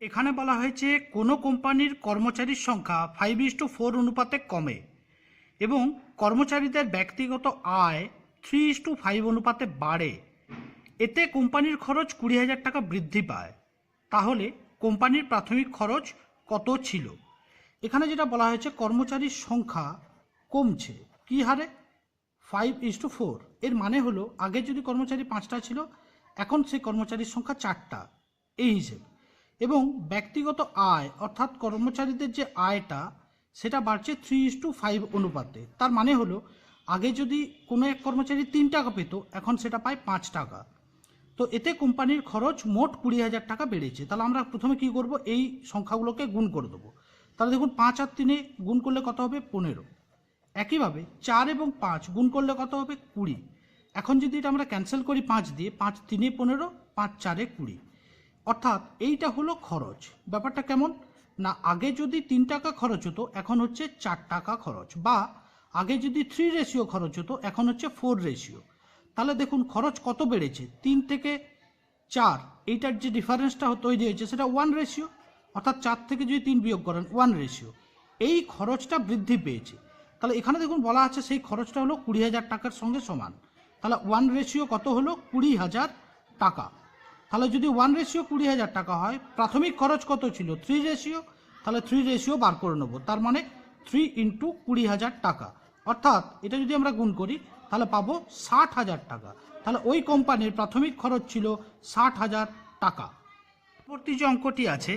এখানে বলা হয়েছে, কোনো কোম্পানির কর্মচারীর সংখ্যা ফাইভ ইস টু ফোর অনুপাতে কমে এবং কর্মচারীদের ব্যক্তিগত আয় থ্রি ইস টু ফাইভ অনুপাতে বাড়ে। এতে কোম্পানির খরচ কুড়ি হাজার টাকা বৃদ্ধি পায়। তাহলে কোম্পানির প্রাথমিক খরচ কত ছিল? এখানে যেটা বলা হয়েছে, কর্মচারীর সংখ্যা কমছে। কী হারে? ফাইভ ইস টু ফোর এর মানে হলো, আগে যদি কর্মচারী পাঁচটা ছিল, এখন সেই কর্মচারীর সংখ্যা চারটা। এই হিসেবে। এবং ব্যক্তিগত আয়, অর্থাৎ কর্মচারীদের যে আয়টা, সেটা বাড়ছে থ্রি ইস টু ফাইভ অনুপাতে। তার মানে হলো, আগে যদি কোনো এক কর্মচারী তিন টাকা পেত, এখন সেটা পায় পাঁচ টাকা। তো এতে কোম্পানির খরচ মোট কুড়ি হাজার টাকা বেড়েছে। তাহলে আমরা প্রথমে কি করব? এই সংখ্যাগুলোকে গুণ করে দেবো। তাহলে দেখুন, পাঁচ আর তিনে গুণ করলে কত হবে? পনেরো। একইভাবে চার এবং পাঁচ গুণ করলে কত হবে? কুড়ি। এখন যদি এটা আমরা ক্যান্সেল করি পাঁচ দিয়ে, পাঁচ তিনে পনেরো, পাঁচ চারে কুড়ি। অর্থাৎ এইটা হলো খরচ। ব্যাপারটা কেমন? না, আগে যদি তিন টাকা খরচ হতো, এখন হচ্ছে চার টাকা খরচ। বা আগে যদি থ্রি রেশিও খরচ হতো, এখন হচ্ছে ফোর রেশিও তাহলে দেখুন, খরচ কত বেড়েছে? তিন থেকে চার। এইটার যে ডিফারেন্সটা তৈরি হয়েছে, সেটা ওয়ান রেশিও অর্থাৎ চার থেকে যদি তিন বিয়োগ করেন ওয়ান রেশিও এই খরচটা বৃদ্ধি পেয়েছে। তাহলে এখানে দেখুন, বলা আছে সেই খরচটা হলো কুড়ি হাজার টাকার সঙ্গে সমান। তাহলে ওয়ান রেশিও কত হলো? কুড়ি হাজার টাকা। তাহলে যদি ওয়ান রেশিও কুড়ি হাজার টাকা হয়, প্রাথমিক খরচ কত ছিল? থ্রি রেশিও তাহলে থ্রি রেশিও বার করে নেব। তার মানে থ্রি ইন্টু কুড়ি হাজার টাকা। অর্থাৎ এটা যদি আমরা গুণ করি, তাহলে পাবো ষাট হাজার টাকা। তাহলে ওই কোম্পানির প্রাথমিক খরচ ছিল ষাট হাজার টাকা। পরবর্তী যে অঙ্কটি আছে,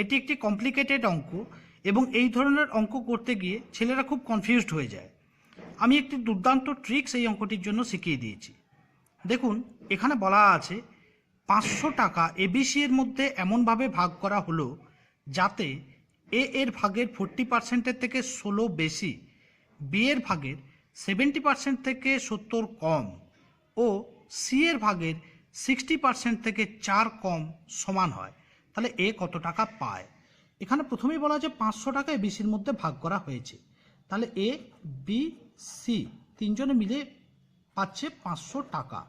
এটি একটি কমপ্লিকেটেড অঙ্ক এবং এই ধরনের অঙ্ক করতে গিয়ে ছেলেরা খুব কনফিউজড হয়ে যায়। আমি একটি দুর্দান্ত ট্রিক্স এই অঙ্কটির জন্য শিখিয়ে দিয়েছি। দেখুন, এখানে বলা আছে পাঁচশো টাকা এবিসি এর মধ্যে এমনভাবে ভাগ করা হলো যাতে এ এর ভাগের ফোরটি পার্সেন্টের থেকে ষোলো বেশি, বি এর ভাগের সেভেন্টি পার্সেন্ট থেকে সত্তর কম ও সি এর ভাগের সিক্সটি পার্সেন্ট থেকে চার কম সমান হয়। তাহলে এ কত টাকা পায়? এখানে প্রথমেই বলা আছে পাঁচশো টাকা এবিসির মধ্যে ভাগ করা হয়েছে। তাহলে এ, বি, সি তিনজনে মিলে পাচ্ছে পাঁচশো টাকা।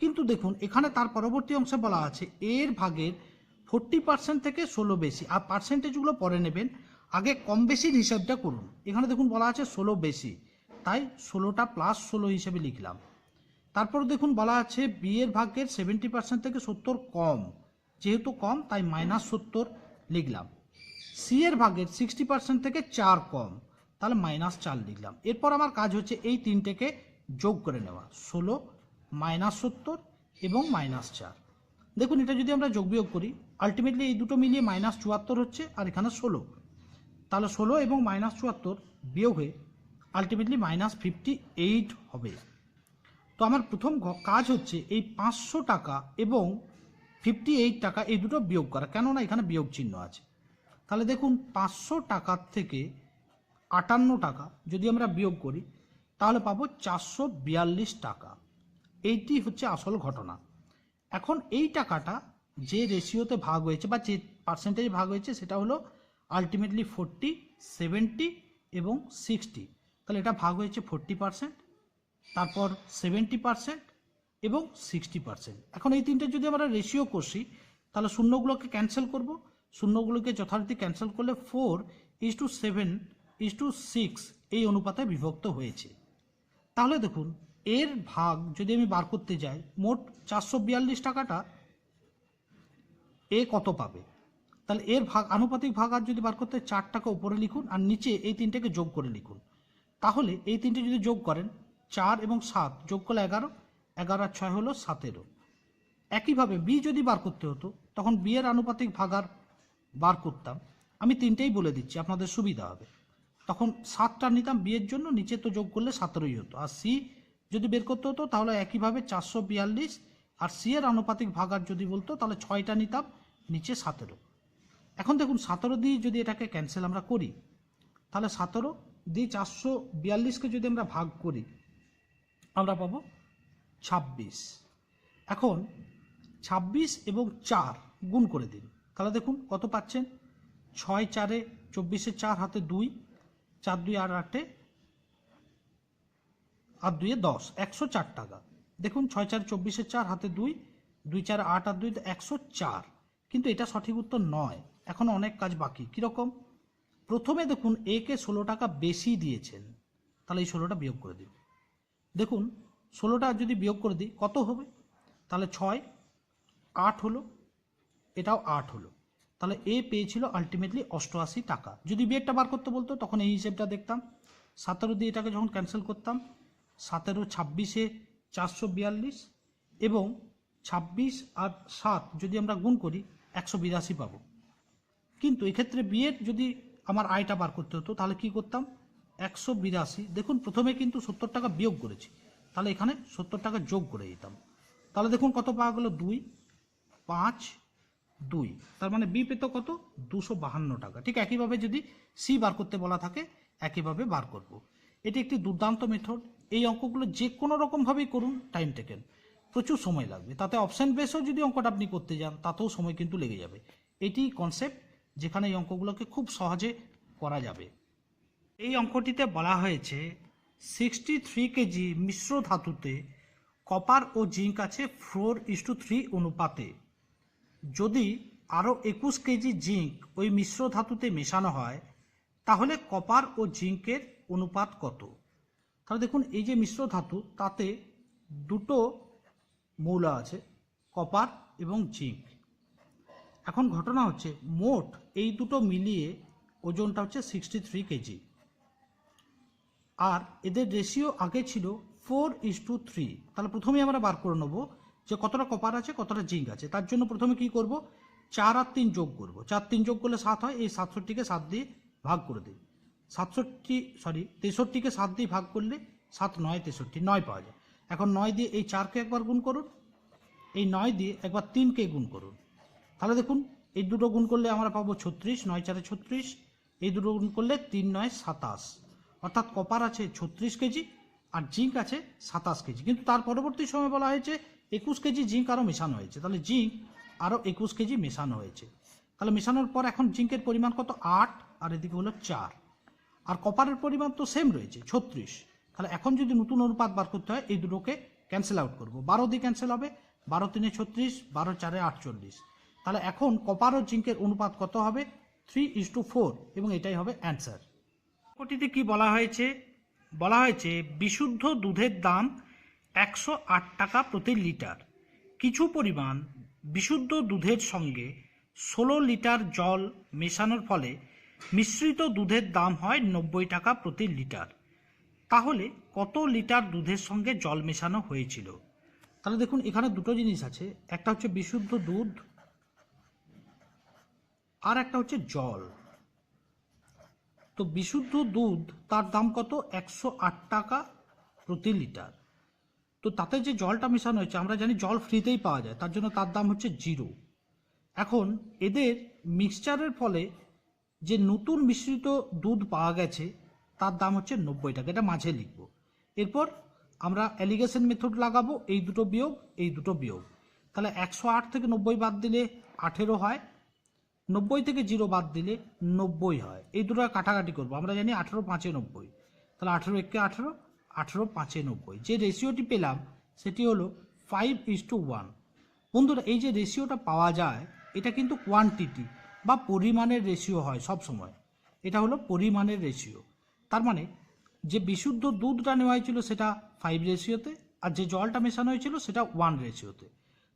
কিন্তু দেখুন, এখানে তার পরবর্তী অংশে বলা আছে, এর ভাগের ফোরটি পার্সেন্ট থেকে ষোলো বেশি। আর পার্সেন্টেজগুলো পরে নেবেন। আগে কম বেশির হিসাবটা করুন। এখানে দেখুন বলা আছে ষোলো বেশি। তাই ষোলোটা প্লাস ষোলো হিসেবে লিখলাম। তারপর দেখুন বলা আছে বিয়ের ভাগের সেভেন্টি পার্সেন্ট থেকে সত্তর কম। যেহেতু কম, তাই মাইনাস সত্তর লিখলাম। সি এর ভাগের সিক্সটি পার্সেন্ট থেকে চার কম। তাহলে মাইনাস চার লিখলাম। এরপর আমার কাজ হচ্ছে এই তিনটেকে যোগ করে নেওয়া। ষোলো মাইনাস সত্তর এবং মাইনাস চার। দেখুন, এটা যদি আমরা যোগ বিয়োগ করি আলটিমেটলি এই দুটো মিলিয়ে মাইনাস চুয়াত্তর হচ্ছে আর এখানে ষোলো। তাহলে ষোলো এবং মাইনাস চুয়াত্তর বিয়োগ হয়ে আলটিমেটলি মাইনাস ফিফটি এইট হবে। তো আমার প্রথম কাজ হচ্ছে এই পাঁচশো টাকা এবং ফিফটি এইট টাকা এই দুটো বিয়োগ করা। কেননা এখানে বিয়োগ চিহ্ন আছে। তাহলে দেখুন, পাঁচশো টাকার থেকে আটান্ন টাকা যদি আমরা বিয়োগ করি, তাহলে পাবো চারশো বিয়াল্লিশ টাকা। এইটি হচ্ছে আসল ঘটনা। এখন এই টাকাটা যে রেশিওতে ভাগ হয়েছে বা যে পার্সেন্টেজ ভাগ হয়েছে সেটা হলো আলটিমেটলি ফোরটি সেভেন্টি এবং সিক্সটি তাহলে এটা ভাগ হয়েছে ফোরটি পার্সেন্ট তারপর সেভেন্টি পার্সেন্ট এবং সিক্সটি পার্সেন্ট এখন এই তিনটে যদি আমরা রেশিও কষি, তাহলে শূন্যগুলোকে ক্যান্সেল করব। শূন্যগুলোকে যথারীতি ক্যান্সেল করলে four is to seven is to six এই অনুপাতে বিভক্ত হয়েছে। তাহলে দেখুন এর ভাগ যদি আমি বার করতে যাই, মোট চারশো বিয়াল্লিশ টাকাটা এ কত পাবে? তাহলে এর ভাগ, আনুপাতিক ভাগ আর যদি বার করতে চার টাকা উপরে লিখুন আর নিচে এই তিনটেকে যোগ করে লিখুন। তাহলে এই তিনটে যদি যোগ করেন, চার এবং সাত যোগ করলে এগারো এগারো আর ছয় হলো সতেরো। একইভাবে বি যদি বার করতে হতো, তখন বি এর আনুপাতিক ভাগার বার করতাম। আমি তিনটেই বলে দিচ্ছি, আপনাদের সুবিধা হবে। তখন সাতটা নিতাম বিয়ের জন্য, নিচে তো যোগ করলে সতেরোই হতো। আর সি যদি বের করতে হতো, তাহলে একইভাবে চারশো বিয়াল্লিশ আর সি এর আনুপাতিক ভাগার যদি বলতো, তাহলে ছয়টা নিতাম, নিচে সতেরো। এখন দেখুন, সতেরো দিয়ে যদি এটাকে ক্যান্সেল আমরা করি, তাহলে সতেরো দিয়ে চারশো বিয়াল্লিশকে যদি আমরা ভাগ করি, আমরা পাবো ছাব্বিশ। এখন ছাব্বিশ এবং চার গুণ করে দিন, তাহলে দেখুন কত পাচ্ছেন? ছয় চারে চব্বিশে চার, হাতে দুই, চার দুই আর আটে আর দুইয়ে দশ, একশো চার টাকা। দেখুন, ছয় চার চব্বিশে চার, হাতে দুই দুই চার আট আর দুই, একশো চার। কিন্তু এটা সঠিক উত্তর নয়। এখন অনেক কাজ বাকি। কীরকম? প্রথমে দেখুন একে ষোলো টাকা বেশি দিয়েছেন। তাহলে এই ষোলোটা বিয়োগ করে দিন। দেখুন, ষোলোটা যদি বিয়োগ করে দিই, কত হবে? তাহলে ছয়, আট হলো, এটাও আট হলো। তাহলে এ পেয়েছিল আলটিমেটলি অষ্টআশি টাকা। যদি বিয়েরটা বার করতে বলতো, তখন এই হিসেবটা দেখতাম। সতেরো দিয়ে এটাকে যখন ক্যান্সেল করতাম সতেরো, ছাব্বিশে চারশো বিয়াল্লিশ এবং ছাব্বিশ আর সাত যদি আমরা গুণ করি, একশো বিরাশি পাবো। কিন্তু এক্ষেত্রে বিয়ের যদি আমার আয়টা বার করতে হতো, তাহলে কি করতাম? একশো বিরাশি। দেখুন, প্রথমে কিন্তু সত্তর টাকা বিয়োগ করেছি। তাহলে এখানে সত্তর টাকা যোগ করে দিতাম। তাহলে দেখুন কত পাওয়া গেলো? দুই, পাঁচ, দুই। তার মানে বি পেত কত? দুশো বাহান্ন টাকা। ঠিক একইভাবে যদি সি বার করতে বলা থাকে, একইভাবে বার করব। এটি একটি দুর্দান্ত মেথড এই অঙ্কগুলো যে কোনো রকমভাবেই করুন টাইম টেকেন প্রচুর সময় লাগবে। তাতে অপশান বেসেও যদি অঙ্কটা আপনি করতে যান, তাতেও সময় কিন্তু লেগে যাবে। এটি কনসেপ্ট যেখানে এই অঙ্কগুলোকে খুব সহজে করা যাবে। এই অঙ্কটিতে বলা হয়েছে সিক্সটি থ্রি কেজি মিশ্র ধাতুতে কপার ও জিঙ্ক আছে ফোর ইস টু থ্রি অনুপাতে। যদি আরও একুশ কেজি জিঙ্ক ওই মিশ্র ধাতুতে মেশানো হয়, তাহলে কপার ও জিঙ্কের অনুপাত কত? তাহলে দেখুন, এই যে মিশ্র ধাতু, তাতে দুটো মৌল আছে, কপার এবং জিঙ্ক। এখন ঘটনা হচ্ছে, মোট এই দুটো মিলিয়ে ওজনটা হচ্ছে সিক্সটি থ্রি কেজি। আর এদের রেশিও আগে ছিল ফোর ইস টু থ্রি তাহলে প্রথমেই আমরা বার করে নেব যে কতটা কপার আছে, কতটা জিঙ্ক আছে। তার জন্য প্রথমে কি করব? চার আর তিন যোগ করব। চার তিন যোগ করলে সাত হয়, এই সাতষট্টিকে সাত দিয়ে ভাগ করে দিই। সাতষট্টি সরি তেষট্টিকে সাত দিয়ে ভাগ করলে সাত, নয়, তেষট্টি, নয় পাওয়া যায়। এখন নয় দিয়ে এই চারকে একবার গুণ করুন। এই নয় দিয়ে একবার তিনকে গুণ করুন। তাহলে দেখুন, এই দুটো গুণ করলে আমরা পাবো ছত্রিশ, নয় চারে ছত্রিশ। এই দুটো গুণ করলে তিন, নয়, সাতাশ। অর্থাৎ কপার আছে ছত্রিশ কেজি আর জিঙ্ক আছে সাতাশ কেজি। কিন্তু তার পরবর্তী সময় বলা হয়েছে, একুশ কেজি জিঙ্ক আরও মেশানো হয়েছে। তাহলে জিঙ্ক আরও একুশ কেজি মেশানো হয়েছে। তাহলে মেশানোর পর এখন জিঙ্কের পরিমাণ কত? আট, আর এদিকে হলো চার। আর কপারের পরিমাণ তো সেম রয়েছে, ছত্রিশ। তাহলে এখন যদি নতুন অনুপাত বার করতে হয়, এই দুটোকে ক্যান্সেল আউট করব। বারো দিয়ে ক্যান্সেল হবে, বারো তিনে ছত্রিশ, বারো চারে আটচল্লিশ। তাহলে এখন কপার ও জিঙ্কের অনুপাত কত হবে? থ্রি ইস টু ফোর এবং এটাই হবে অ্যান্সার অঙ্কটিতে কি বলা হয়েছে? বলা হয়েছে, বিশুদ্ধ দুধের দাম একশো আট টাকা প্রতি লিটার। কিছু পরিমাণ বিশুদ্ধ দুধের সঙ্গে ষোলো লিটার জল মেশানোর ফলে মিশ্রিত দুধের দাম হয় নব্বই টাকা প্রতি লিটার। তাহলে কত লিটার দুধের সঙ্গে জল মেশানো হয়েছিল? তাহলে দেখুন, এখানে দুটো জিনিস আছে। একটা হচ্ছে বিশুদ্ধ দুধ, আর একটা হচ্ছে জল। তো বিশুদ্ধ দুধ, তার দাম কত? একশো আট টাকা প্রতি লিটার। তো তাতে যে জলটা মেশানো হয়েছে, আমরা জানি জল ফ্রিতেই পাওয়া যায়, তার জন্য তার দাম হচ্ছে জিরো। এখন এদের মিক্সচারের ফলে যে নতুন মিশ্রিত দুধ পাওয়া গেছে, তার দাম হচ্ছে নব্বই টাকা। এটা মাঝে লিখব। এরপর আমরা অ্যালিগেশন মেথড লাগাবো, এই দুটো বিয়োগ, এই দুটো বিয়োগ। তাহলে একশো আট থেকে নব্বই বাদ দিলে আঠেরো হয়, নব্বই থেকে জিরো বাদ দিলে নব্বই হয়। এই দুটো কাটাকাটি করব। আমরা জানি আঠেরো, পাঁচে নব্বই। তাহলে আঠেরো একে আঠেরো আঠেরো, পাঁচে নব্বই। যে রেশিওটি পেলাম, সেটি হলো ফাইভ ইস টু ওয়ান বন্ধুরা, এই যে রেশিওটা পাওয়া যায়, এটা কিন্তু কোয়ান্টিটি বা পরিমাণের রেশিও হয় সব সময়। এটা হলো পরিমাণের রেশিও তার মানে যে বিশুদ্ধ দুধটা নেওয়া হয়েছিল সেটা ফাইভ রেশিওতে আর যে জলটা মেশানো হয়েছিল সেটা ওয়ান রেশিওতে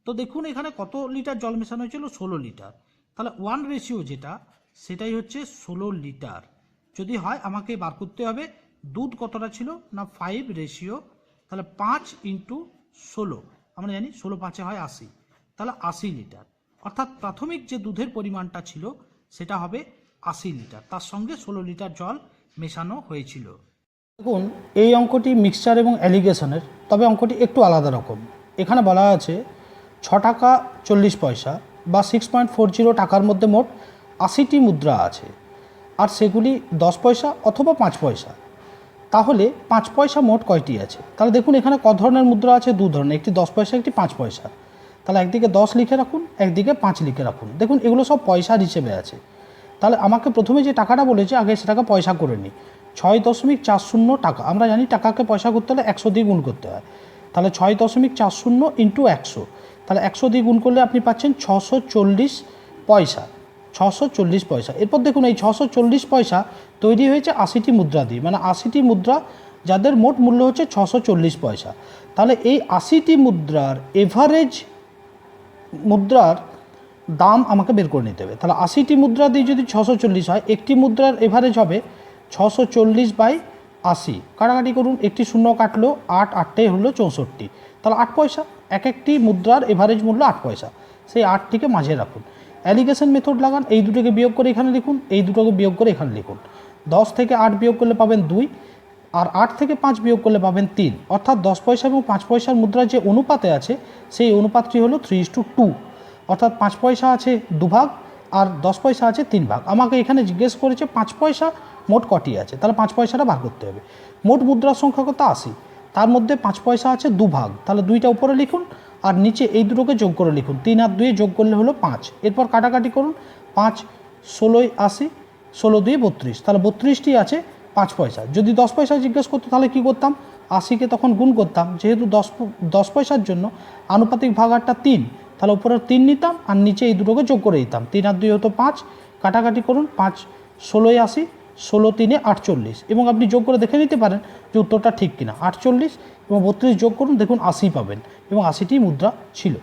তো। দেখুন এখানে কত লিটার জল মেশানো হয়েছিল? ষোলো লিটার। তাহলে ওয়ান রেশিও যেটা, সেটাই হচ্ছে ষোলো লিটার। যদি হয়, আমাকে বার করতে হবে, দুধ কতটা ছিল? না ফাইভ রেশিও তাহলে পাঁচ ইন্টু ষোলো। আমরা জানি ষোলো পাঁচে হয় আশি। তাহলে আশি লিটার। অর্থাৎ প্রাথমিক যে দুধের পরিমাণটা ছিল, সেটা হবে আশি লিটার। তার সঙ্গে ষোলো লিটার জল মেশানো হয়েছিল। দেখুন, এই অঙ্কটি মিক্সচার এবং অ্যালিগেশনের তবে অঙ্কটি একটু আলাদা রকম। এখানে বলা আছে, ছ টাকা চল্লিশ পয়সা বা সিক্স পয়েন্ট ফোর জিরো টাকার মধ্যে মোট আশিটি মুদ্রা আছে। আর সেগুলি দশ পয়সা অথবা পাঁচ পয়সা। তাহলে পাঁচ পয়সা মোট কয়টি আছে? তাহলে দেখুন, এখানে ক ধরনের মুদ্রা আছে? দু ধরনের। একটি দশ পয়সা, একটি পাঁচ পয়সা। তাহলে একদিকে দশ লিখে রাখুন, একদিকে পাঁচ লিখে রাখুন। দেখুন, এগুলো সব পয়সার হিসেবে আছে। তাহলে আমাকে প্রথমে যে টাকাটা বলেছে, আগে সেটাকে পয়সা করে নিই। ছয় দশমিক চার শূন্য টাকা, আমরা জানি টাকাকে পয়সা করতে হলে একশো দিয়ে গুণ করতে হয়। তাহলে ছয় দশমিক চার শূন্য ইন্টু একশো। তাহলে একশো দিয়ে গুণ করলে আপনি পাচ্ছেন ছশো চল্লিশ পয়সা, ছশো চল্লিশ পয়সা। এরপর দেখুন, এই ছশো চল্লিশ পয়সা তৈরি হয়েছে আশিটি মুদ্রা দিয়ে। মানে আশিটি মুদ্রা যাদের মোট মূল্য হচ্ছে ছশো চল্লিশ পয়সা। তাহলে এই আশিটি মুদ্রার এভারেজ মুদ্রার দাম আমাকে বের করে নিতে হবে। তাহলে আশিটি মুদ্রা দিয়ে যদি ছশো চল্লিশ হয়, একটি মুদ্রার এভারেজ হবে ছশো চল্লিশ বাই আশি। কাটাকাটি করুন, একটি শূন্য কাটলো, আট, আটটাই হলো চৌষট্টি। তাহলে আট পয়সা, এক একটি মুদ্রার এভারেজ মূল্য আট পয়সা। সেই আটটিকে মাঝে রাখুন। অ্যালিগেশন মেথড লাগান, এই দুটোকে বিয়োগ করে এখানে লিখুন, এই দুটোকে বিয়োগ করে এখানে লিখুন। দশ থেকে আট বিয়োগ করলে পাবেন দুই। আর আট থেকে পাঁচ বিয়োগ করলে পাবেন তিন। অর্থাৎ দশ পয়সা এবং পাঁচ পয়সার মুদ্রার যে অনুপাতে আছে, সেই অনুপাতটি হলো থ্রি ইস টু টু অর্থাৎ পাঁচ পয়সা আছে দুভাগ আর দশ পয়সা আছে তিন ভাগ আমাকে এখানে জিজ্ঞেস করেছে, পাঁচ পয়সা মোট কটি আছে? তাহলে পাঁচ পয়সাটা বার করতে হবে। মোট মুদ্রার সংখ্যা কত? আশি। তার মধ্যে পাঁচ পয়সা আছে দুভাগ। তাহলে দুইটা উপরে লিখুন আর নিচে এই দুটোকে যোগ করে লিখুন। তিন আর দুয়ে যোগ করলে হলো পাঁচ। এরপর কাটাকাটি করুন। পাঁচ, ষোলোই আশি, ষোলো দুই বত্রিশ। তাহলে বত্রিশটি আছে পাঁচ পয়সা। যদি দশ পয়সা জিজ্ঞেস করতো, তাহলে কী করতাম? আশিকে তখন গুণ করতাম। যেহেতু দশ দশ পয়সার জন্য আনুপাতিক ভাগারটা তিন, তাহলে উপরে তিন নিতাম আর নিচে এই দুটোকে যোগ করে দিতাম। তিন আর দুই হতো পাঁচ। কাটাকাটি করুন, পাঁচ, ষোলোই আশি, ষোলো তিনে আটচল্লিশ। এবং আপনি যোগ করে দেখে নিতে পারেন যে উত্তরটা ঠিক কিনা। আটচল্লিশ এবং বত্রিশ যোগ করুন, দেখুন আশি পাবেন। এবং আশিটি মুদ্রা ছিল।